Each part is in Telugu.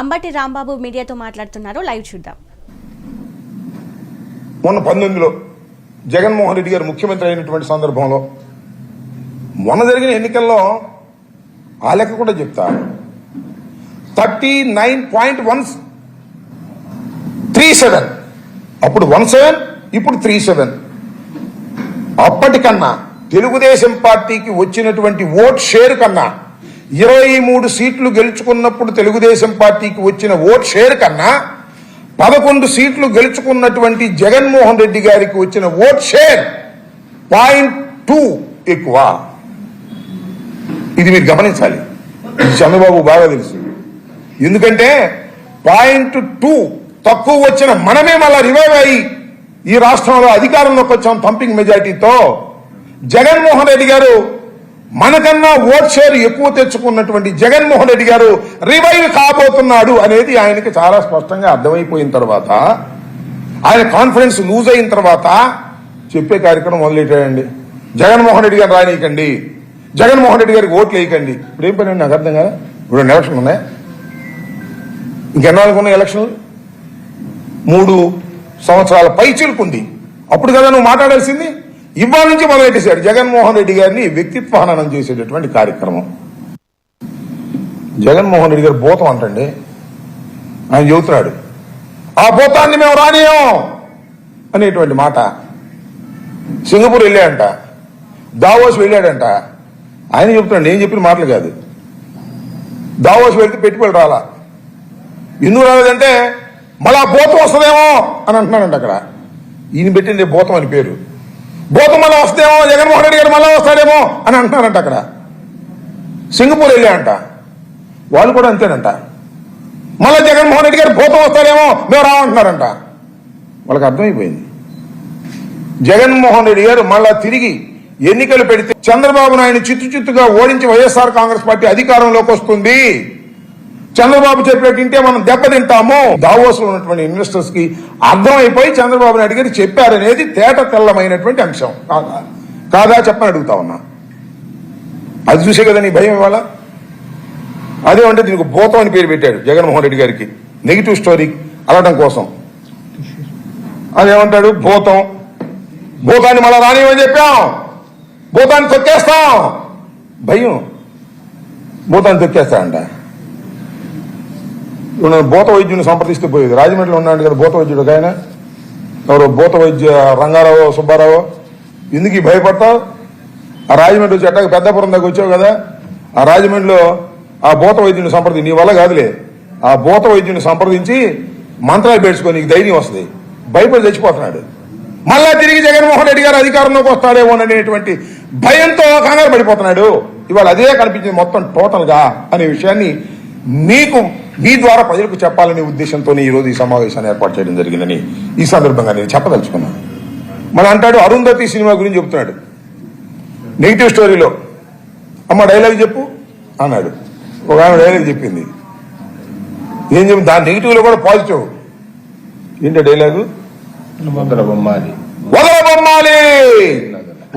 అంబటి రాంబాబు మీడియాతో మాట్లాడుతున్నారు. లైవ్ చూద్దాం. మొన్న పంతొమ్మిదిలో జగన్మోహన్ రెడ్డి గారు ముఖ్యమంత్రి అయినటువంటి సందర్భంలో మొన్న జరిగిన ఎన్నికల్లో ఆ లెక్క కూడా చెప్తా. Thirty nine point one three seven. అప్పుడు వన్ సెవెన్ ఇప్పుడు త్రీ సెవెన్. అప్పటికన్నా తెలుగుదేశం పార్టీకి వచ్చినటువంటి ఓట్ షేర్ కన్నా ఇరవై మూడు సీట్లు గెలుచుకున్నప్పుడు తెలుగుదేశం పార్టీకి వచ్చిన ఓట్ షేర్ కన్నా పదకొండు సీట్లు గెలుచుకున్నటువంటి జగన్మోహన్ రెడ్డి గారికి వచ్చిన ఓట్ షేర్ పాయింట్ టూ ఎక్కువ. ఇది మీరు గమనించాలి. చంద్రబాబు బాగా తెలుసు. ఎందుకంటే పాయింట్ టూ తక్కువ వచ్చిన మనమే మళ్ళా రివైవ్ అయ్యి ఈ రాష్ట్రంలో అధికారంలోకి వచ్చాం పంపింగ్ మెజారిటీతో. జగన్మోహన్ రెడ్డి గారు మనకన్నా ఓట్ షేర్ ఎక్కువ తెచ్చుకున్నటువంటి జగన్మోహన్ రెడ్డి గారు రివైవ్ కాబోతున్నాడు అనేది ఆయనకి చాలా స్పష్టంగా అర్థమైపోయిన తర్వాత ఆయన కాన్ఫిడెన్స్ లూజ్ అయిన తర్వాత చెప్పే కార్యక్రమం మొదలెట్టాడండి. జగన్మోహన్ రెడ్డి గారు రానియకండి. జగన్మోహన్ రెడ్డి గారికి ఓట్లు వేయకండి. ఇప్పుడు ఏం పని నాకు అర్థం కదా ఇప్పుడు రెండు ఎలక్షన్లు ఉన్నాయి? ఇంకెన్నాళ్ళకు ఉన్నాయి ఎలక్షన్లు? మూడు సంవత్సరాల పై చిలుకుంది అప్పుడు కదా నువ్వు మాట్లాడాల్సింది? ఇవాళ నుంచి మొదలెట్టేశాడు జగన్మోహన్ రెడ్డి గారిని వ్యక్తిత్వ హననం చేసేటటువంటి కార్యక్రమం. జగన్మోహన్ రెడ్డి గారు భూతం అంటండి. ఆయన చెబుతున్నాడు ఆ భూతాన్ని మేము రానియం అనేటువంటి మాట. సింగపూర్ వెళ్ళాడంట దావోస్ వెళ్ళాడంట. ఆయన చెప్తున్నాడు నేను చెప్పిన మాటలు కాదు. దావోస్ వెళ్తే పెట్టుబడి రాలా. ఎందుకు రాలేదంటే మళ్ళా భూతం వస్తుందేమో అని అంటున్నాడంట అక్కడ. ఈయన పెట్టింది భూతం అని పేరు. భూతం వస్తేమో జగన్మోహన్ రెడ్డి గారు మళ్ళా వస్తాడేమో అని అంటున్నారంట అక్కడ. సింగపూర్ వెళ్ళాడంట వాళ్ళు కూడా అంతేనంట. మళ్ళా జగన్మోహన్ రెడ్డి గారు భూతం వస్తాడేమో మేము రామంటున్నారంట వాళ్ళకి అర్థమైపోయింది. జగన్మోహన్ రెడ్డి గారు మళ్ళా తిరిగి ఎన్నికలు పెడితే చంద్రబాబు నాయుడు చిత్తు చిత్తుగా ఓడించి వైఎస్ఆర్ కాంగ్రెస్ పార్టీ అధికారంలోకి వస్తుంది. చంద్రబాబు చెప్పేటంటే మనం దెబ్బతింటాము. దావోస్లో ఉన్నటువంటి ఇన్వెస్టర్స్కి అర్థమైపోయి చంద్రబాబు నాయుడు గారు చెప్పారనేది తేట తెల్లమైనటువంటి అంశం. కాదా? కాదా చెప్పని అడుగుతా ఉన్నా. అది చూసే కదా నీ భయం ఇవాళ? అదే అంటే దీనికి భూతం అని పేరు పెట్టాడు జగన్మోహన్ రెడ్డి గారికి. నెగిటివ్ స్టోరీ అలటం కోసం. అదేమంటాడు భూతం. భూతాన్ని మళ్ళా రానివని చెప్పాం. భూతాన్ని తొక్కేస్తాం. భయం. భూతాన్ని తొక్కేస్తాడంట భూత వైద్యుని సంప్రదిస్తే పోయేది. రాజమండ్రిలో ఉన్నాడు కదా భూత వైద్యుడు ఆయన. ఎవరు? భూత వైద్య రంగారావు సుబ్బారావు. ఎందుకు భయపడతావు ఆ రాజమండ్రి వచ్చి అట్టాక పెద్దపురం దాకా వచ్చావు కదా. ఆ రాజమండ్రిలో ఆ భూత వైద్యుని సంప్రదించి నీ వల్ల కాదులే. ఆ భూత వైద్యుని సంప్రదించి మంత్రాలు పేర్చుకో నీకు ధైర్యం వస్తుంది. భయపడి చచ్చిపోతున్నాడు. మళ్ళా తిరిగి జగన్మోహన్ రెడ్డి గారు అధికారంలోకి వస్తాడేమో అనేటువంటి భయంతో కంగారు పడిపోతున్నాడు. ఇవాళ అదే కనిపించింది మొత్తం టోటల్గా అనే విషయాన్ని మీకు మీ ద్వారా ప్రజలకు చెప్పాలనే ఉద్దేశంతో ఈ రోజు ఈ సమావేశాన్ని ఏర్పాటు చేయడం జరిగిందని ఈ సందర్భంగా నేను చెప్పదలుచుకున్నాను మన అంటాడు అరుంధతి సినిమా గురించి చెప్తున్నాడు. నెగిటివ్ స్టోరీలో అమ్మ డైలాగ్ చెప్పు అన్నాడు. ఒక ఆమె డైలాగ్ చెప్పింది. ఏం చెప్పి దాని నెగిటివ్లో కూడా పాజిటివ్ ఏంటో డైలాగు వదల బొమ్మాలి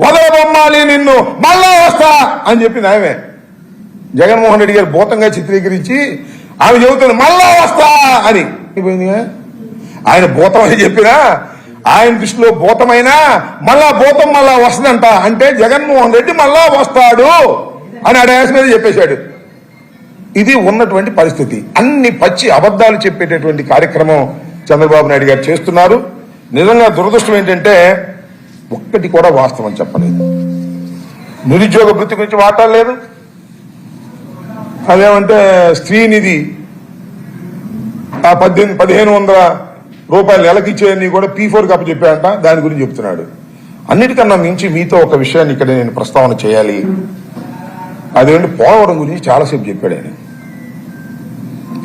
వదల బొమ్మాలి నిన్ను. మళ్ళా వస్తా అని చెప్పింది ఆమె. జగన్మోహన్ రెడ్డి గారు భూతంగా చిత్రీకరించి ఆమె చెబుతుంది మళ్ళా వస్తా అని. అయిపోయిందిగా? ఆయన భూతం అని చెప్పినా ఆయన దృష్టిలో భూతమైనా మళ్ళా భూతం మళ్ళా వస్తుందంట. అంటే జగన్మోహన్ రెడ్డి మళ్ళా వస్తాడు అని ఆ మీద చెప్పేశాడు. ఇది ఉన్నటువంటి పరిస్థితి. అన్ని పచ్చి అబద్ధాలు చెప్పేటటువంటి కార్యక్రమం చంద్రబాబు నాయుడు గారు చేస్తున్నారు. నిజంగా దురదృష్టం ఏంటంటే ఒక్కటి కూడా వాస్తవం చెప్పలేదు. నిరుద్యోగ వృత్తి గురించి మాట్లాడలేదు. అదేమంటే స్త్రీనిధి. ఆ పద్దెనిమిది పదిహేను వందల రూపాయలు నెలకి ఇచ్చేయని కూడా పీ ఫోర్ కప్ చెప్పాడంట దాని గురించి చెప్తున్నాడు. అన్నిటికన్నా మించి మీతో ఒక విషయాన్ని ఇక్కడ నేను ప్రస్తావన చేయాలి. అదేంటి పోలవరం గురించి చాలాసేపు చెప్పాడు ఆయన.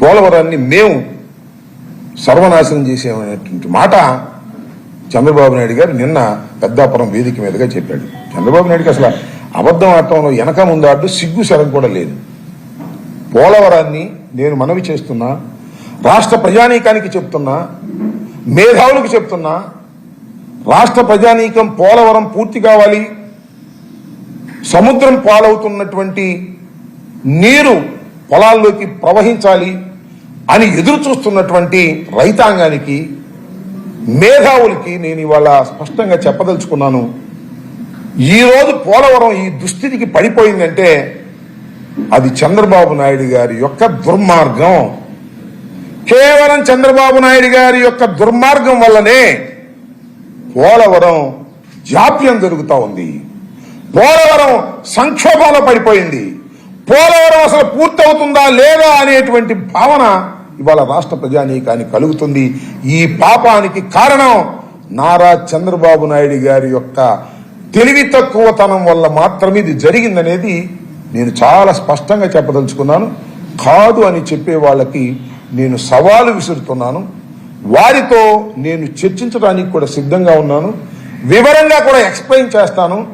పోలవరాన్ని మేము సర్వనాశనం చేసేమనేటువంటి మాట చంద్రబాబు నాయుడు గారు నిన్న పెద్దాపురం వేదిక మీదుగా చెప్పాడు. చంద్రబాబు నాయుడుకి అసలు అబద్ధం ఆడటంలో వెనక ముందు ఆడు సిగ్గు శరం కూడా లేదు. పోలవరాన్ని నేను మనవి చేస్తున్నా రాష్ట్ర ప్రజానీకానికి చెప్తున్నా మేధావులకు చెప్తున్నా రాష్ట్ర ప్రజానీకం పోలవరం పూర్తి కావాలి సముద్రం పాలవుతున్నటువంటి నీరు పొలాల్లోకి ప్రవహించాలి అని ఎదురు చూస్తున్నటువంటి రైతాంగానికి మేధావులకి నేను ఇవాళ స్పష్టంగా చెప్పదలుచుకున్నాను. ఈరోజు పోలవరం ఈ దుస్థితికి పడిపోయిందంటే అది చంద్రబాబు నాయుడు గారి యొక్క దుర్మార్గం. కేవలం చంద్రబాబు నాయుడు గారి యొక్క దుర్మార్గం వల్లనే పోలవరం జాప్యం జరుగుతూ ఉంది. పోలవరం సంక్షోభంలో పడిపోయింది. పోలవరం అసలు పూర్తవుతుందా లేదా అనేటువంటి భావన ఇవాళ రాష్ట్ర ప్రజానీకానికి కలుగుతుంది. ఈ పాపానికి కారణం నారా చంద్రబాబు నాయుడు గారి యొక్క తెలివి తక్కువతనం వల్ల మాత్రమే ఇది జరిగిందనేది నేను చాలా స్పష్టంగా చెప్పదలుచుకున్నాను. కాదు అని చెప్పే వాళ్ళకి నేను సవాలు విసురుతున్నాను. వారితో నేను చర్చించడానికి కూడా సిద్ధంగా ఉన్నాను. వివరంగా కూడా ఎక్స్ప్లెయిన్ చేస్తాను.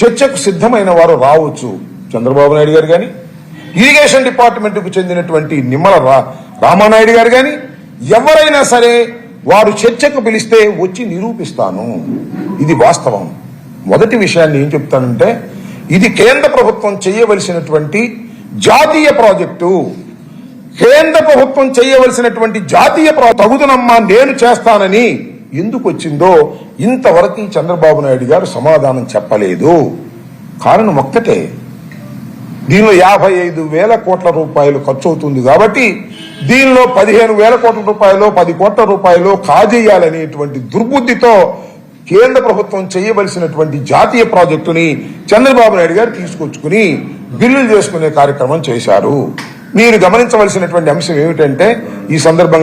చర్చకు సిద్ధమైన వారు రావచ్చు చంద్రబాబు నాయుడు గారు కానీ ఇరిగేషన్ డిపార్ట్మెంట్కు చెందినటువంటి నిమ్మల రా రామానాయుడు గారు కానీ ఎవరైనా సరే వారు చర్చకు పిలిస్తే వచ్చి నిరూపిస్తాను. ఇది వాస్తవం. మొదటి విషయాన్ని ఏం చెప్తానంటే ఇది కేంద్ర ప్రభుత్వం చేయవలసినటువంటి జాతీయ ప్రాజెక్టు. కేంద్ర ప్రభుత్వం చేయవలసినటువంటి జాతీయ తగుదనమ్మా నేను చేస్తానని ఎందుకు వచ్చిందో ఇంతవరకు చంద్రబాబు నాయుడు గారు సమాధానం చెప్పలేదు. కారణం ఒక్కటే. దీనిలో యాభై ఐదు వేల కోట్ల రూపాయలు ఖర్చు అవుతుంది కాబట్టి దీనిలో పదిహేను వేల కోట్ల రూపాయలు పది కోట్ల రూపాయలు కాజేయాలనేటువంటి దుర్బుద్ధితో కేంద్ర ప్రభుత్వం చేయవలసినటువంటి జాతీయ ప్రాజెక్టుని చంద్రబాబు నాయుడు గారు తీసుకొచ్చుకుని బిల్లులు చేసుకునే కార్యక్రమం చేశారు. మీరు గమనించవలసినటువంటి అంశం ఏమిటంటే ఈ సందర్భంగా